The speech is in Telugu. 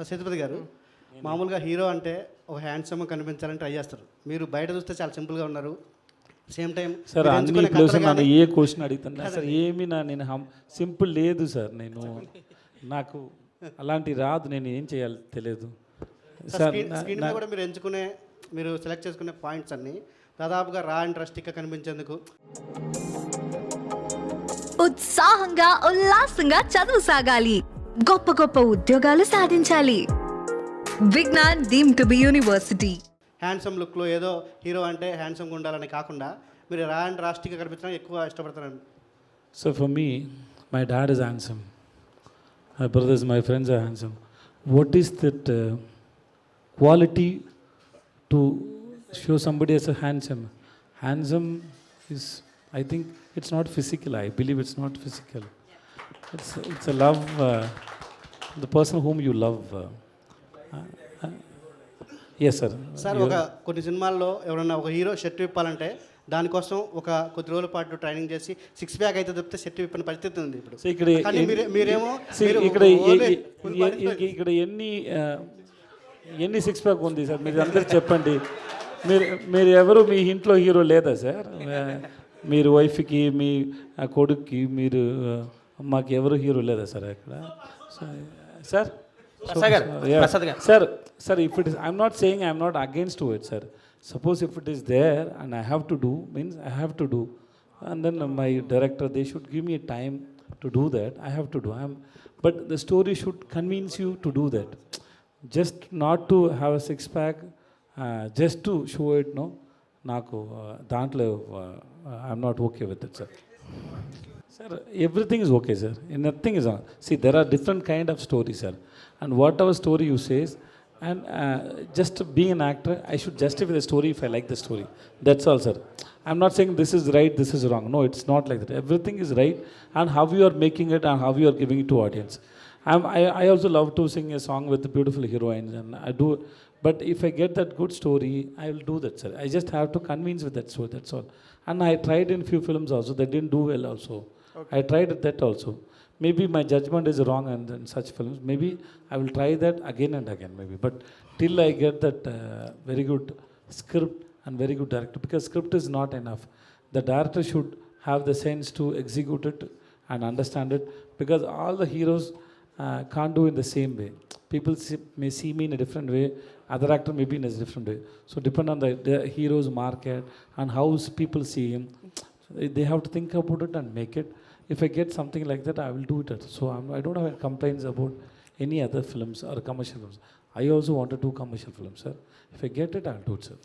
సార్ సేతుపతి గారు మామూలుగా హీరో అంటే ఒక హ్యాండ్సమ్ కనిపించాలని ట్రై చేస్తారు. మీరు బయట చూస్తే చాలా సింపుల్గా ఉన్నారు. సేమ్ టైం సార్ అన్ని ప్లేస్ నన్ను ఏ క్వశ్చన్ అడుగుతున్నా? సార్ ఏమి నా నేను హం సింపుల్ లేదు సార్ నేను నాకు అలాంటి రాదు నేను ఏం చేయాలి తెలియదు సార్ స్క్రీన్ కూడా మీరు ఎంచుకునే మీరు సెలెక్ట్ చేసుకునే పాయింట్స్ అన్ని దాదాపుగా రా అండ్ రస్టిక్గా కనిపించేందుకు. ఉత్సాహంగా ఉల్లాసంగా చదువు సాగాలి. గొప్ప గొప్ప ఉద్యోగాలు సాధించాలి. Vignan deem to be university. Handsome లుక్లో ఏదో హీరో అంటే హ్యాండ్సమ్గా ఉండాలని కాకుండా మీరు రా అండ్ రాస్టిక్గా కనిపించడానికి ఎక్కువ ఇష్టపడతారండి. So for me my dad is handsome my brothers my friends are handsome what is that quality to show somebody as a handsome handsome is I think it's not physical I believe it's not physical it's it's a love the person whom you love yes sir sir ఒక కొన్ని సినిమాల్లో ఎవరన్నా ఒక హీరో షర్ట్ విప్పాలంటే దానికోసం ఒక కొద్ది రోజుల పాటు ట్రైనింగ్ చేసి సిక్స్ ప్యాక్ అయితే తప్పితే షర్ట్ విప్పిన పరిస్థితి ఉంది ఇప్పుడు. ఇక్కడ మీరేమో ఇక్కడ ఇక్కడ ఎన్ని ఎన్ని సిక్స్ ప్యాక్ ఉంది సార్? మీరు అందరు చెప్పండి. మీరు మీరు ఎవరు? మీ ఇంట్లో హీరో లేదా సార్? మీరు వైఫ్కి మీ కొడుక్కి మీరు మాకు ఎవరు హీరో లేదా సార్ అక్కడ sir. Sir sir if it is I'm not saying I'm not against to it sir suppose if it is there and I have to do means I have to do my director they should give me a time to do that i have to do i'm but the story should convince you to do that just not to have a six pack uh, just to show it no నాకు uh, దాంట్లో I'm not okay with it sir Sir, everything is okay, sir. Nothing is on. See, there are different kind of stories, sir. And whatever story you say, and uh, just being an actor, I should justify the story if I like the story. That's all, sir. I'm not saying this is right, this is wrong. No, it's not like that. Everything is right, and how you are making it and how you are giving it to audience. I'm, I, I also love to sing a song with beautiful heroines and I do but if I get that good story I will do that sir. I just have to convince with that story that's all. And I tried in few films also that didn't do well also. I tried that also. Maybe my judgment is wrong and in such films maybe I will try that again and again maybe. But till I get that uh, very good script and very good director because script is not enough. The director should have the sense to execute it and understand it because all the heroes uh, can't do in the same way. People see, may see me in a different way, other actor may be in a different way. So depend on the, the hero's market and how people see him. They, have to think about it and make it. If I get something like that, I will do it. So I'm, I don't have complaints about any other films or commercial films. I also want to do commercial films, sir. If I get it, I'll do it, sir.